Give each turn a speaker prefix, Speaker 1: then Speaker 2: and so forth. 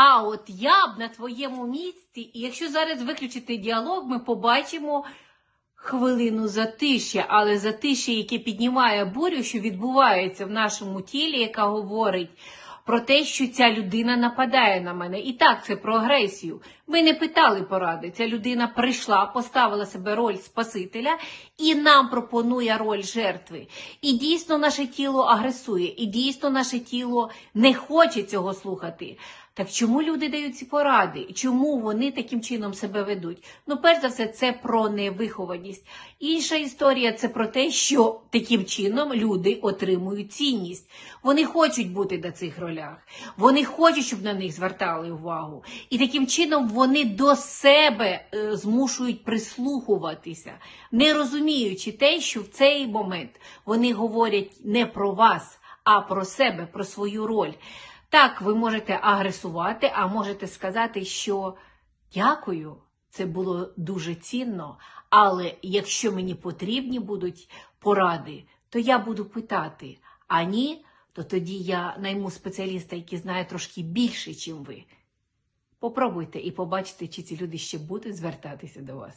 Speaker 1: А от я б на твоєму місці, і якщо зараз виключити діалог, ми побачимо хвилину затишя, але затишя, яке піднімає бурю, що відбувається в нашому тілі, яка говорить про те, що ця людина нападає на мене. І так, це про агресію. Ви не питали поради. Ця людина прийшла, поставила себе роль Спасителя і нам пропонує роль жертви. І дійсно наше тіло агресує, і дійсно наше тіло не хоче цього слухати. Так чому люди дають ці поради? Чому вони таким чином себе ведуть? Ну, перш за все, це про невихованість. Інша історія це про те, що таким чином люди отримують цінність. Вони хочуть бути на цих ролях, вони хочуть, щоб на них звертали увагу. І таким чином вони до себе е, змушують прислухуватися, не розуміючи те, що в цей момент вони говорять не про вас, а про себе, про свою роль. Так, ви можете агресувати, а можете сказати, що дякую, це було дуже цінно, але якщо мені потрібні будуть поради, то я буду питати. А ні, то тоді я найму спеціаліста, який знає трошки більше, ніж ви. Попробуйте і побачите, чи ці люди ще будуть звертатися до вас.